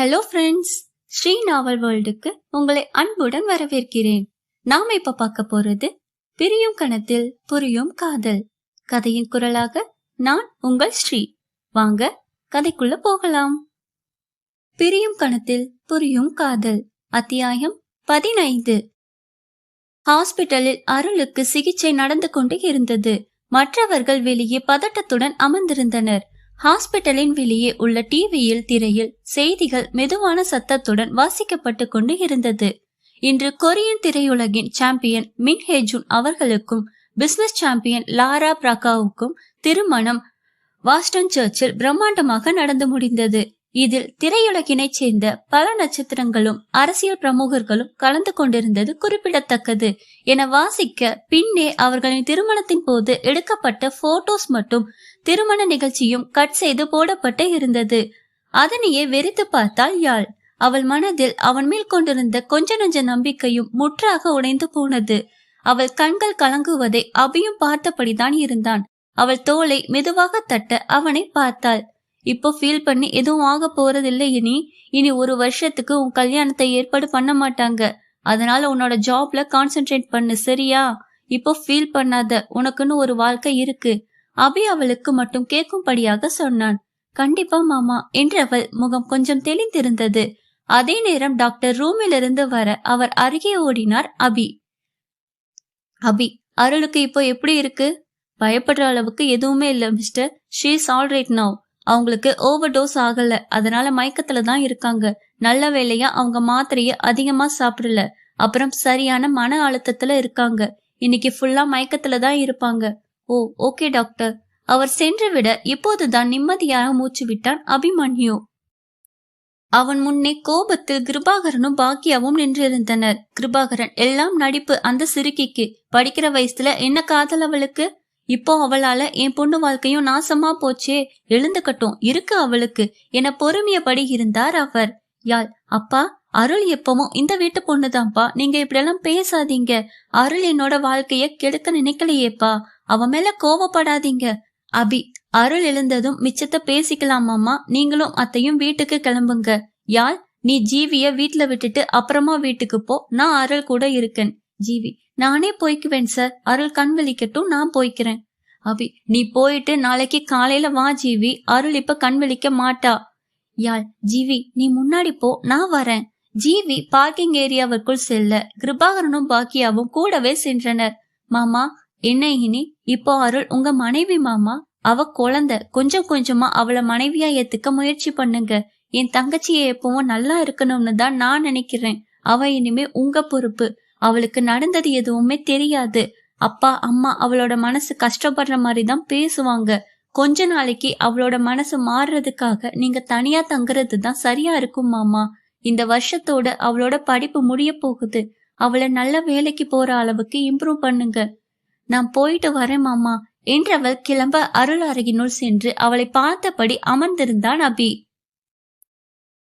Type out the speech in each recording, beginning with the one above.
Hello friends Sri novel வேர்ல்டுக்கு உங்களை அன்புடன் வரவேற்கிறேன். நாம இப்ப பார்க்க போறது பிரியும் கணத்தில் புரியும் காதல். கதையின் குரலாக நான் உங்கள் ஸ்ரீ. வாங்க கதைக்குள்ள போகலாம். பிரியும் கணத்தில் புரியும் காதல். அத்தியாயம் பதினைந்து. ஹாஸ்பிட்டலில் அருளுக்கு சிகிச்சை நடந்து கொண்டு இருந்தது. மற்றவர்கள் வெளியே பதட்டத்துடன் அமர்ந்திருந்தனர். ஹாஸ்பிட்டலின் வெளியே உள்ள டிவியில் திரையில் செய்திகள் மெதுவான சத்தத்துடன் வாசிக்கப்பட்டு கொண்டு இருந்தது. இன்று கொரியன் திரையுலகின் சாம்பியன் மின் ஹேஜுன் அவர்களுக்கும் பிசினஸ் சாம்பியன் லாரா பிரகாவுக்கும் திருமணம் வாஸ்டன் சர்ச்சில் பிரம்மாண்டமாக நடந்து முடிந்தது. இதில் திரையுலகினைச் சேர்ந்த பல நட்சத்திரங்களும் அரசியல் பிரமுகர்களும் கலந்து கொண்டிருந்தது குறிப்பிடத்தக்கது. என வாசிக்க பின்னே அவர்களின் திருமணத்தின் போது எடுக்கப்பட்ட போட்டோஸ் மற்றும் திருமண நிகழ்ச்சியும் கட் செய்து போடப்பட்டு இருந்தது. அதனையே வெறித்து பார்த்தாள் யாழ். அவள் மனதில் அவன் மேல் கொண்டிருந்த கொஞ்ச நஞ்ச நம்பிக்கையும் முற்றாக உடைந்து போனது. அவள் கண்கள் கலங்குவதை அபியும் பார்த்தபடிதான் இருந்தான். அவள் தோலை மெதுவாக தட்ட அவனை பார்த்தாள். இப்போ ஃபீல் பண்ணி எதுவும் ஆக போறதில்லை இனி. இனி ஒரு வருஷத்துக்கு உன் கல்யாணத்தை ஏற்பாடு பண்ண மாட்டாங்க. அதனால உன்னோட ஜாப்ல கான்சென்ட்ரேட் பண்ணு சரியா? இப்போ ஃபீல் பண்ணாத உனக்குன்னு ஒரு வாழ்க்கை இருக்கு. அபி அவளுக்கு மட்டும் கேட்கும்படியாக சொன்னான். கண்டிப்பா மாமா. என்றவள் முகம் கொஞ்சம் தெளிந்திருந்தது. அதே நேரம் டாக்டர் ரூமிலிருந்து வர அவர் அருகே ஓடினார் அபி. அபி அருளுக்கு இப்போ எப்படி இருக்கு? பயப்படுற அளவுக்கு எதுவுமே இல்ல mister she's all right now அவங்களுக்கு ஓவர் டோஸ் ஆகல. அதனால மயக்கத்துல தான் இருக்காங்க. நல்ல வேலையா அவங்க மாத்திரைய அதிகமா சாப்பிடல. அப்புறம் சரியான மன அழுத்தத்துல இருக்காங்க. இன்னைக்கு ஃபுல்லா மயக்கத்துல தான் இருப்பாங்க. ஓ ஓகே டாக்டர். அவர் சென்று விட இப்போதுதான் நிம்மதியாக மூச்சு விட்டான் அபிமன்யு. அவன் முன்னே கோபத்தில் கிருபாகரனும் பாக்கியாவும் நின்றிருந்தனர். கிருபாகரன் எல்லாம் நடிப்பு அந்த சிறுக்கிக்கு. படிக்கிற வயசுல என்ன காதல் அவளுக்கு? இப்போ அவளால என் பொண்ணு வாழ்க்கையும் நாசமா போச்சே. எழுந்துக்கட்டும் இருக்கு அவளுக்கு. என பொறுமையபடி இருந்தார் அவர். யாழ் அப்பா அருள் எப்பவும் இந்த வீட்டு பொண்ணுதான்ப்பா. நீங்க இப்படியெல்லாம் பேசாதீங்க. அருள் என்னோட வாழ்க்கைய கெடுக்க நினைக்கலையேப்பா. அவன் மேல கோவப்படாதீங்க. அபி அருள் எழுந்ததும் மிச்சத்தை பேசிக்கலாமாமா நீங்களும் அத்தையும் வீட்டுக்கு கிளம்புங்க. யாழ் நீ ஜீவிய வீட்டுல விட்டுட்டு அப்புறமா வீட்டுக்கு போ. நான் அருள் கூட இருக்கேன். ஜீவி நானே போய்க்குவேன் சார். அருள் கண் விழிக்கட்டும் நான் போய்க்கிறேன். அபி நீ போயிட்டு நாளைக்கு காலையில வா ஜீவி. அருள் இப்ப கண் விழிக்க மாட்டா. யாழ் ஜீவி நீ முன்னாடி போ. நான் வரேன். ஜீவி பார்க்கிங் ஏரியாவிற்குள் செல்ல. கிருபாகரனும் பாக்கியாவும் கூடவே சென்றனர். மாமா இன்னைகினி இனி இப்போ அருள் உங்க மனைவி மாமா அவ குழந்த கொஞ்சம் கொஞ்சமா அவளை மனைவியா ஏத்துக்க முயற்சி பண்ணுங்க. என் தங்கச்சியை எப்பவும் நல்லா இருக்கணும்னு தான் நான் நினைக்கிறேன். அவ இனிமே உங்க பொறுப்பு. அவளுக்கு நடந்தது எதுவுமே தெரியாது. அப்பா அம்மா அவளோட மனசு கஷ்டப்படுற மாதிரி தான் பேசுவாங்க. கொஞ்ச நாளைக்கு அவளோட மனசு மாறுறதுக்காக நீங்க தனியா தங்குறது தான் சரியா இருக்கும் மாமா. இந்த வருஷத்தோட அவளோட படிப்பு முடிய போகுது. அவளை நல்ல வேலைக்கு போற அளவுக்கு இம்ப்ரூவ் பண்ணுங்க. நான் போயிட்டு வரேன் மாமா. என்றவள் கிளம்ப அருள் அருகினுள் சென்று அவளை பார்த்தபடி அமர்ந்திருந்தான் அபி.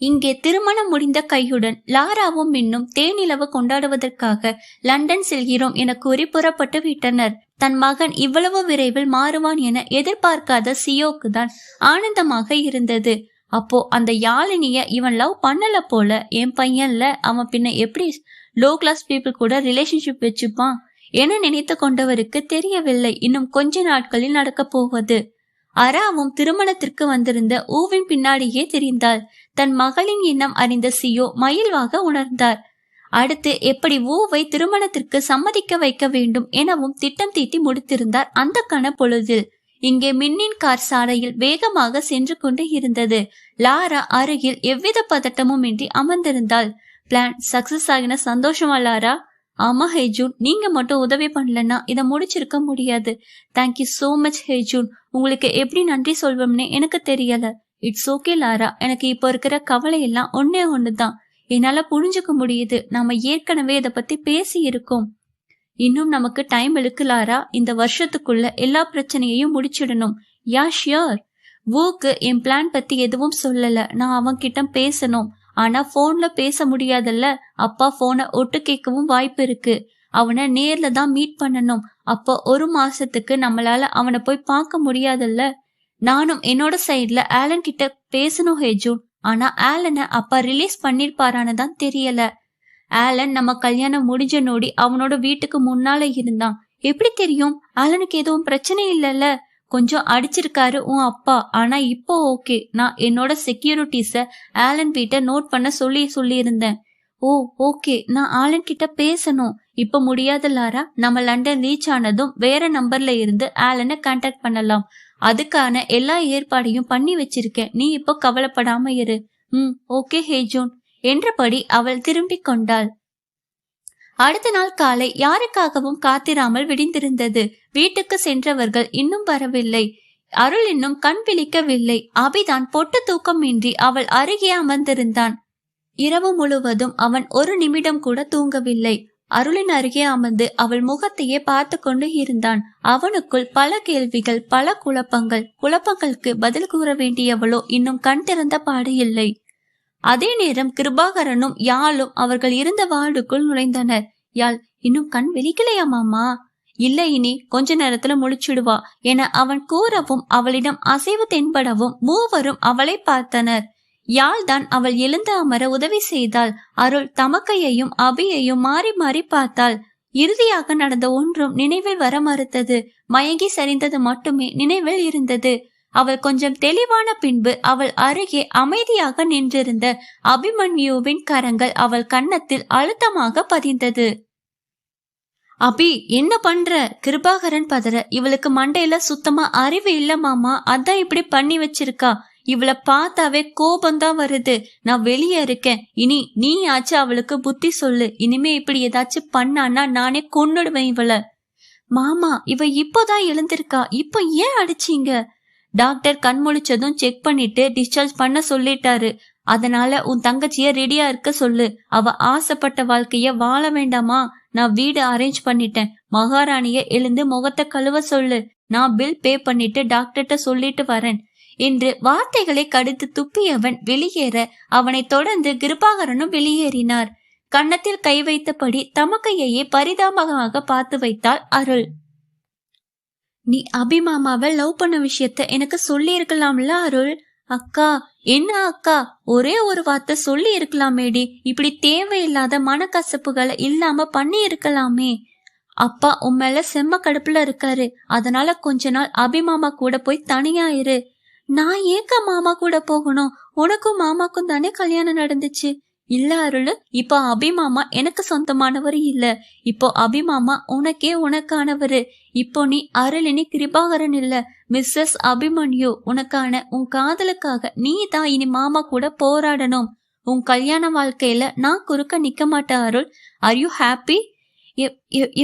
இங்கே திருமணம் முடிந்த கையுடன் லாராவும் இன்னும் தேனிலவு கொண்டாடுவதற்காக லண்டன் செல்கிறோம் என கூறி புறப்பட்டு விட்டனர். தன் மகன் இவ்வளவு விரைவில் மாறுவான் என எதிர்பார்க்காத சியோக்கு தான் ஆனந்தமாக இருந்தது. அப்போ அந்த யாழினிய இவன் லவ் பண்ணல போல என் பையன்ல அவன் பின்ன எப்படி லோ கிளாஸ் பீப்புள் கூட ரிலேஷன்ஷிப் வச்சுப்பான்? என நினைத்து கொண்டவருக்கு தெரியவில்லை. இன்னும் கொஞ்ச நாட்களில் நடக்கப் போவது. அராவும் திருமணத்திற்கு வந்திருந்த ஊவின் பின்னாடியே தெரிந்தாள். தன் மகளின் எண்ணம் அறிந்த சியோ மயில்வாக உணர்ந்தார் அடுத்து எப்படி ஊவை திருமணத்திற்கு சம்மதிக்க வைக்க வேண்டும் எனவும் திட்டம் தீட்டி முடித்திருந்தார் அந்த கண பொழுதில். இங்கே மின்னின் கார் சாலையில் வேகமாக சென்று கொண்டு இருந்தது. லாரா அருகில் எவ்வித பதட்டமும் இன்றி அமர்ந்திருந்தாள். பிளான் சக்சஸ் ஆகின சந்தோஷமா லாரா? ஆமா ஹேஜூன் நீங்க மட்டும் உதவி பண்ணலன்னா இதை முடிச்சிருக்க முடியாது. Thank you so much Hejun. உங்களுக்கு எப்படி நன்றி சொல்வோம்னு எனக்கு தெரியல. இட்ஸ் ஓகே லாரா எனக்கு இப்போ இருக்கிற கவலை எல்லாம் ஒன்னே ஒண்ணுதான். என்னால புரிஞ்சுக்க முடியுது. நாம ஏற்கனவே இதை பத்தி பேசி இருக்கோம் இன்னும் நமக்கு டைம் இருக்கு லாரா இந்த வருஷத்துக்குள்ள எல்லா பிரச்சனையையும் முடிச்சிடணும். யா ஷியோர் வூக்கு என் பிளான் பத்தி எதுவும் சொல்லல. நான் அவன்கிட்ட பேசணும். ஆனா போன்ல பேச முடியாதல்ல? அப்பா போனை ஒட்டு கேட்கவும் வாய்ப்பு இருக்கு. அவனை நேர்ல தான் மீட் பண்ணணும். அப்போ ஒரு மாசத்துக்கு நம்மளால அவனை போய் பார்க்க முடியாதல்ல? நானும் என்னோட சைட்ல ஆலன் கிட்ட பேசணும் ஹேஜூன் ஆனா ஆலனை அப்பா ரிலீஸ் பண்ணிருப்பாரான்னு தான் தெரியல. ஆலன் நம்ம கல்யாணம் முடிஞ்ச நோடி அவனோட வீட்டுக்கு முன்னால இருந்தான். எப்படி தெரியும்? ஆலனுக்கு எதுவும் பிரச்சனை இல்லைல்ல? கொஞ்சம் அடிச்சிருக்காரு உன் அப்பா. ஆனா இப்போ ஓகே நான் என்னோட செக்யூரிட்டிஸ ஆலன் வீட்டை நோட் பண்ண சொல்லி சொல்லியிருந்தேன். ஓ ஓகே நான் ஆலன் கிட்ட பேசணும். இப்ப முடியாது லாரா. நம்ம லண்டன் ரீச் ஆனதும் வேற நம்பர்ல இருந்து ஆலனை கான்டாக்ட் பண்ணலாம். அதுக்கான எல்லா ஏற்பாடையும் பண்ணி வச்சிருக்கேன். நீ இப்போ கவலைப்படாம இரு. ம் ஓகே ஹேஜூன் என்றபடி அவள் திரும்பிக் கொண்டாள். அடுத்த நாள் காலை யாருக்காகவும் காத்திராமல் விடிந்திருந்தது. வீட்டுக்கு சென்றவர்கள் இன்னும் வரவில்லை. அருள் இன்னும் கண் பிழிக்கவில்லை அபிதான் பொட்டு தூக்கமின்றி அவள் அருகே அமர்ந்திருந்தான். இரவு முழுவதும் அவன் ஒரு நிமிடம் கூட தூங்கவில்லை. அருளின் அருகே அமர்ந்து அவள் முகத்தையே பார்த்து கொண்டு இருந்தான். அவனுக்குள் பல கேள்விகள் பல குழப்பங்கள். குழப்பங்களுக்கு பதில் கூற வேண்டியவளோ இன்னும் கண் திறந்த பாடு இல்லை. அதே நேரம் கிருபாகரனும் யாழும் அவர்கள் இருந்த வார்டுக்குள் நுழைந்தனர். யாழ் இன்னும் கண் விழிக்கலையா மாமா? இல்ல இனி கொஞ்ச நேரத்துல முழிச்சிடுவா என அவன் கூறவும் அவளிடம் அசைவு தென்படவும் மூவரும் அவளை பார்த்தனர். யாழ் தான் அவள் எழுந்து அமர உதவி செய்தாள். அருள் தமக்கையையும் அபியையும் மாறி மாறி பார்த்தாள். இறுதியாக நடந்த ஒன்றும் நினைவில் வர மறுத்தது. மயங்கி சரிந்தது மட்டுமே நினைவில் இருந்தது. அவள் கொஞ்சம் தெளிவான பின்பு அவள் அருகே அமைதியாக நின்றிருந்த அபிமன்யுவின் கரங்கள் அவள் கன்னத்தில் அழுத்தமாக பதிந்தது. அபி என்ன பண்ற? கிருபாகரன் பதற. இவளுக்கு மண்டையில சுத்தமா அறிவு இல்ல மாமா. அதான் இப்படி பண்ணி வச்சிருக்கா. இவளை பார்த்தாவே கோபம்தான் வருது. நான் வெளியே இருக்கேன். இனி நீ ஆச்சு அவளுக்கு புத்தி சொல்லு. இனிமே இப்படி ஏதாச்சும் பண்ணான்னா நானே கொன்னுடுவேன் இவள. மாமா இவ இப்போதான் எழுந்திருக்கா. இப்போ ஏன் அடிச்சீங்க? டாக்டர் கண் முழிச்சதும் செக் பண்ணிட்டு டிஸ்சார்ஜ் பண்ண சொல்லிட்டாரு. அதனால உன் தங்கச்சிய ரெடியா இருக்க சொல்லு. அவ ஆசைப்பட்ட வாழ்க்கைய வாழ வேண்டாமா? நான் வீடு அரேஞ்ச் பண்ணிட்டேன். மகாராணிய எழுந்து முகத்தை கழுவ சொல்லு. நான் பில் பே பண்ணிட்டு டாக்டர்கிட்ட சொல்லிட்டு வரேன். என்று வார்த்தைகளை கடித்து துப்பியவன் வெளியேற அவனை தொடர்ந்து கிருபாகரனும் வெளியேறினார். கன்னத்தில் கை வைத்தபடி தமக்கையையே பரிதாபமாக பார்த்து வைத்தாள் அருள். நீ அபிமாமாவை லவ் பண்ண விஷயத்த எனக்கு சொல்லி இருக்கலாம்ல அருள்? அக்கா என்ன அக்கா? ஒரே ஒரு வார்த்தை சொல்லி இருக்கலாமேடி இப்படி தேவையில்லாத மனக்கசப்புகளை இல்லாம பண்ணி இருக்கலாமே அப்பா உன் மேல செம்ம கடுப்புல இருக்காரு. அதனால கொஞ்ச நாள் அபிமாமா கூட போய் தனியா இரு. நான் ஏக்க மாமா கூட போகணும்? உனக்கும் மாமாக்கும் தானே கல்யாணம் நடந்துச்சு? இல்ல அருள் இப்போ அபிமாமா எனக்கு சொந்தமானவர் இல்ல. இப்போ அபிமாமா உனக்கே உனக்கானவரு. இப்போ நீ அருளினி கிருபாகரன் இல்ல. மிஸ்ஸஸ் அபிமன்யு உனக்கான உன் காதலுக்காக நீ தான் இனி மாமா கூட போராடணும். உன் கல்யாண வாழ்க்கையில நான் குறுக்க நிக்க மாட்டேன் அருள். ஆர் யூ ஹாப்பி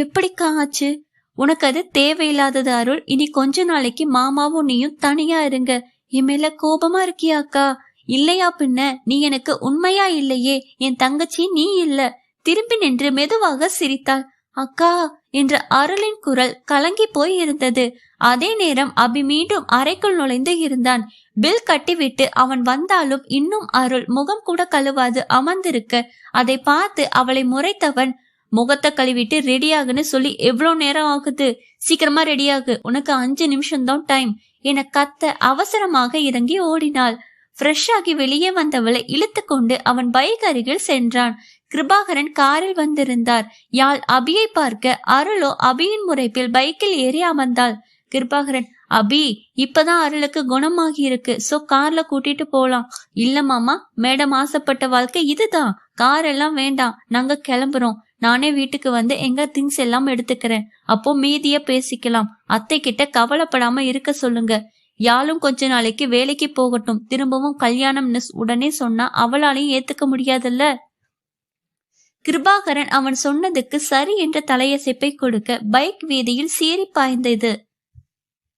எப்படிக்கா ஆச்சு? உனக்கு அது தேவையில்லாதது அருள். இனி கொஞ்ச நாளைக்கு மாமாவும் நீயும் தனியா இருங்க. என் மேல கோபமா இருக்கியாக்கா? இல்லையா பின்ன நீ எனக்கு உண்மையா இல்லையே? என் தங்கச்சி நீ இல்ல. திரும்பி நின்று மெதுவாக சிரித்தாள். அக்கா என்ற அருளின் குரல் கலங்கி போய் இருந்தது. அதே நேரம் அபி மீண்டும் அறைக்குள் நுழைந்து இருந்தான். பில் கட்டிவிட்டு அவன் வந்தாலும் இன்னும் அருள் முகம் கூட கழுவாது அமர்ந்திருக்க. அதை பார்த்து அவளை முறைத்தவன் முகத்தை கழுவிட்டு ரெடியாகுன்னு சொல்லி எவ்வளவு நேரம் ஆகுது? சீக்கிரமா ரெடியாகு உனக்கு அஞ்சு நிமிஷம் தான் டைம் என கத்த அவசரமாக இறங்கி ஓடினாள். ஃப்ரெஷ்ஷாகி வெளியே வந்தவளை இழுத்து கொண்டு அவன் பைக் அருகில் சென்றான். கிருபாகரன் காரில் வந்திருந்தார். யாழ் அபியை பார்க்க அருளோ அபியின் முறைப்பில் பைக்கில் ஏறி அமர்ந்தாள். கிருபாகரன் அபி இப்பதான் அருளுக்கு குணமாகி இருக்கு சோ கார்ல கூட்டிட்டு போலாம். இல்ல மாமா மேடம் ஆசைப்பட்ட வாழ்க்கை இதுதான். கார் எல்லாம் வேண்டாம். நாங்க கிளம்புறோம். நானே வீட்டுக்கு வந்து எங்க திங்ஸ் எல்லாம் எடுத்துக்கிறேன். அப்போ மீதிய பேசிக்கலாம். அத்தை கிட்ட கவலைப்படாம இருக்க சொல்லுங்க. யாழும் கொஞ்ச நாளைக்கு வேலைக்கு போகட்டும். திரும்பவும் கல்யாணம்னு உடனே சொன்னா அவளாலையும் ஏத்துக்க முடியாதுல்ல? கிருபாகரன் அவன் சொன்னதுக்கு சரி என்ற தலையசைப்பை கொடுக்க பைக் வீதியில் சீறி பாய்ந்தது.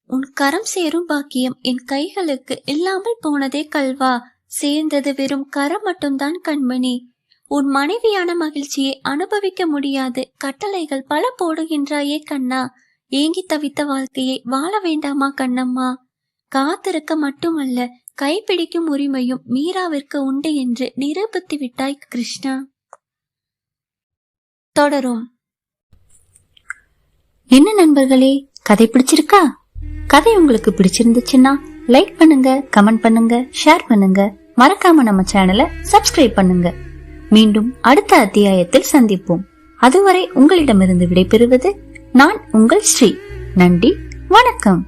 உன் கரம் சேரும் பாக்கியம். என் கைகளுக்கு இல்லாமல் போனதே கல்வா. சேர்ந்தது வெறும் கரம் மட்டும்தான் கண்மணி. உன் மனைவியான மகிழ்ச்சியை அனுபவிக்க முடியாது. கட்டளைகள் பல போடுகின்றாயே கண்ணா. ஏங்கி தவித்த வாழ்க்கையை வாழ வேண்டாமா கண்ணம்மா? காத்திருக்க மட்டுமல்ல கைப்பிடிக்கும் உரிமையும் மீராவிற்கு உண்டு என்று நிரூபித்து விட்டாய் கிருஷ்ணா. தொடரும். என்ன நண்பர்களே கதை பிடிச்சிருக்கா? கதை உங்களுக்கு பிடிச்சிருந்துச்சுன்னா லைக் பண்ணுங்க கமெண்ட் பண்ணுங்க ஷேர் பண்ணுங்க. மறக்காம நம்ம சேனலை சப்ஸ்கிரைப் பண்ணுங்க. மீண்டும் அடுத்த அத்தியாயத்தில் சந்திப்போம். அதுவரை உங்களிடமிருந்து விடைபெறுவது நான் உங்கள் ஸ்ரீ. நன்றி வணக்கம்.